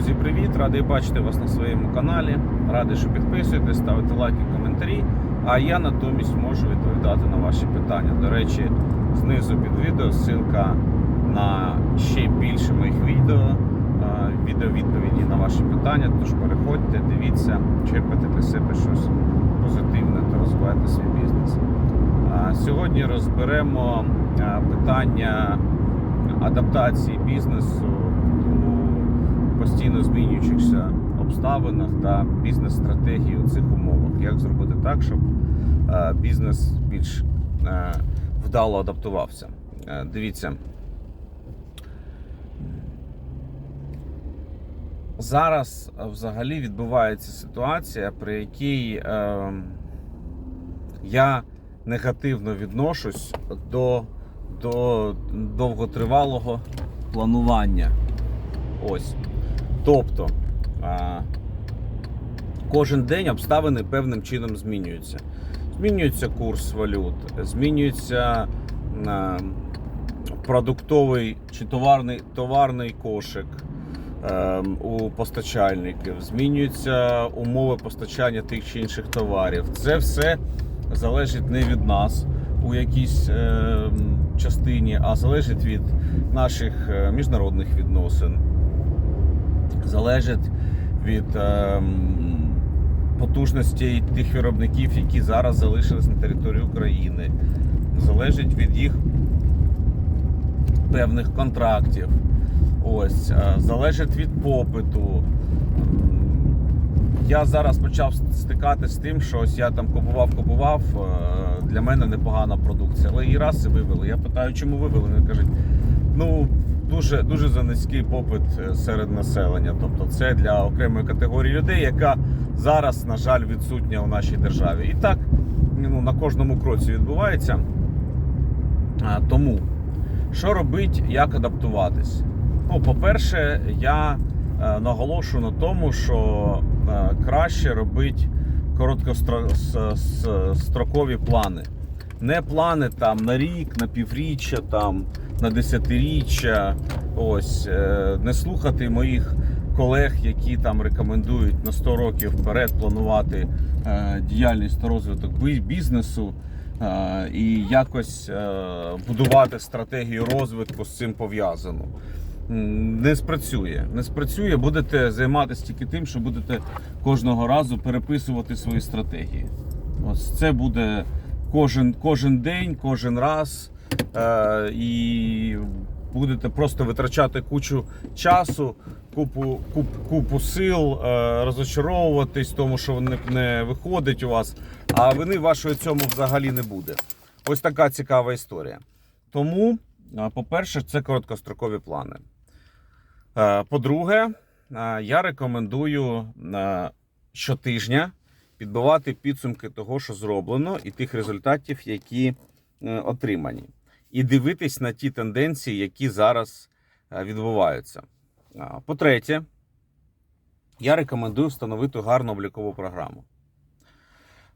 Друзі, привіт! Радий бачити вас на своєму каналі. Радий, що підписуєтесь, ставите лайки, коментарі. А я натомість можу відповідати на ваші питання. До речі, знизу під відео ссылка на ще більше моїх відео, е, відео-відповіді на ваші питання. Тож переходьте, дивіться, черпайте для себе щось позитивне та розвивайте свій бізнес. Сьогодні розберемо е, питання адаптації бізнесу постійно змінюючихся обставинах та бізнес-стратегії у цих умовах. Як зробити так, щоб е, бізнес більш е, вдало адаптувався? Е, Дивіться. Зараз взагалі відбувається ситуація, при якій е, я негативно відношусь до, до довготривалого планування. Ось. Тобто кожен день обставини певним чином змінюються. Змінюється курс валют, змінюється продуктовий чи товарний, товарний кошик у постачальників, змінюються умови постачання тих чи інших товарів. Це все залежить не від нас у якійсь е, частині, а залежить від наших е, міжнародних відносин, залежить від е, потужностей тих виробників, які зараз залишились на території України, залежить від їх певних контрактів. Ось, е, залежить від попиту. Я зараз почав стикатися з тим, що ось я там купував, купував. е, Для мене непогана продукція. Але і раз це вивели. Я питаю, чому вивели? Вони кажуть, ну дуже дуже за низький попит е, серед населення. Тобто, це для окремої категорії людей, яка зараз, на жаль, відсутня у нашій державі. І так ну, на кожному кроці відбувається. А, Тому що робити, як адаптуватись? Ну, по-перше, я е, наголошую на тому, що е, краще робити короткострокові плани. Не плани там на рік, на півріччя, там, на десятиріччя. Ось, е, не слухати моїх колег, які там рекомендують на 100 років вперед планувати е, діяльність та розвиток бізнесу е, і якось будувати стратегію розвитку з цим пов'язану. Не спрацює. Не спрацює, будете займатися тільки тим, що будете кожного разу переписувати свої стратегії. Ось це буде кожен, кожен день, кожен раз. Е, і будете просто витрачати кучу часу, купу, куп, купу сил, е, розочаровуватись, тому що не, не виходить у вас, а вини вашої цьому взагалі не буде. Ось така цікава історія. Тому, е, по-перше, це короткострокові плани. По-друге, я рекомендую щотижня підбивати підсумки того, що зроблено, і тих результатів, які отримані. І дивитись на ті тенденції, які зараз е, відбуваються. По-третє, я рекомендую встановити гарну облікову програму.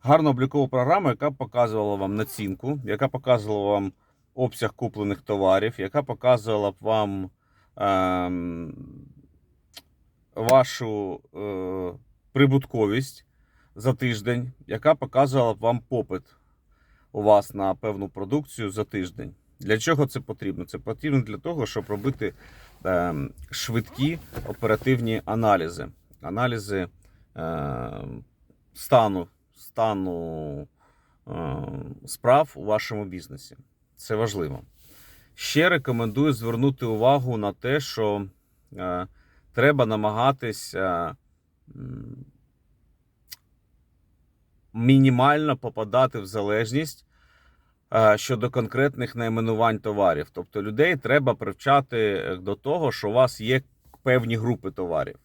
Гарну облікову програму, яка показувала вам націнку, яка показувала вам обсяг куплених товарів, яка показувала б вам ем, вашу е, прибутковість за тиждень, яка показувала б вам попит у вас на певну продукцію за тиждень. Для чого це потрібно? Це потрібно для того, щоб робити е, швидкі оперативні аналізи. Аналізи е, стану, стану е, справ у вашому бізнесі. Це важливо. Ще рекомендую звернути увагу на те, що е, треба намагатися мінімально попадати в залежність щодо конкретних найменувань товарів. Тобто людей треба привчати до того, що у вас є певні групи товарів,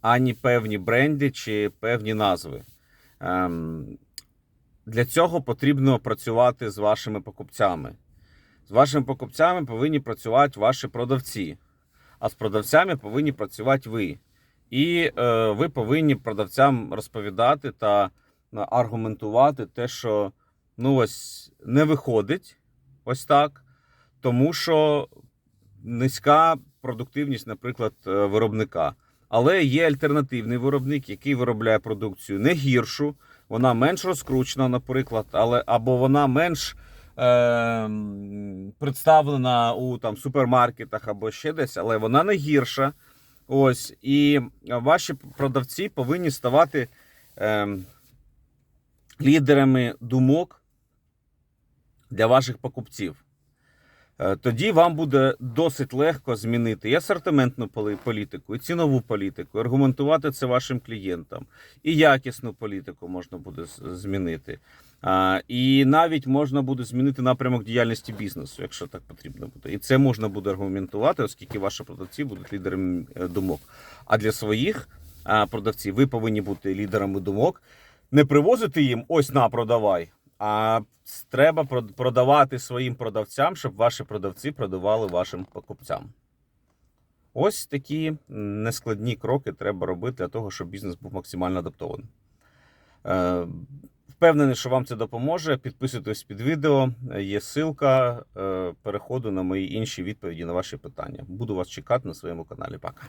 ані певні бренди чи певні назви. Ем, Для цього потрібно працювати з вашими покупцями. З вашими покупцями повинні працювати ваші продавці, а з продавцями повинні працювати ви. І е, ви повинні продавцям розповідати та аргументувати те, що ну ось не виходить ось так, тому що низька продуктивність, наприклад, е, виробника. Але є альтернативний виробник, який виробляє продукцію не гіршу, вона менш розкручена, наприклад, але або вона менш е, представлена у там супермаркетах або ще десь, але вона не гірша. Ось, і ваші продавці повинні ставати е, лідерами думок для ваших покупців. Е, Тоді вам буде досить легко змінити і асортиментну політику, і цінову політику, аргументувати це вашим клієнтам, і якісну політику можна буде змінити. І навіть можна буде змінити напрямок діяльності бізнесу, якщо так потрібно буде. І це можна буде аргументувати, оскільки ваші продавці будуть лідерами е, думок. А для своїх продавців ви повинні бути лідерами думок, не привозити їм ось на продавай. А треба продавати своїм продавцям, щоб ваші продавці продавали вашим покупцям. Ось такі нескладні кроки треба робити для того, щоб бізнес був максимально адаптований. Е, Впевнений, що вам це допоможе. Підписуйтесь під відео. Є ссылка е, переходу на мої інші відповіді на ваші питання. Буду вас чекати на своєму каналі. Пока.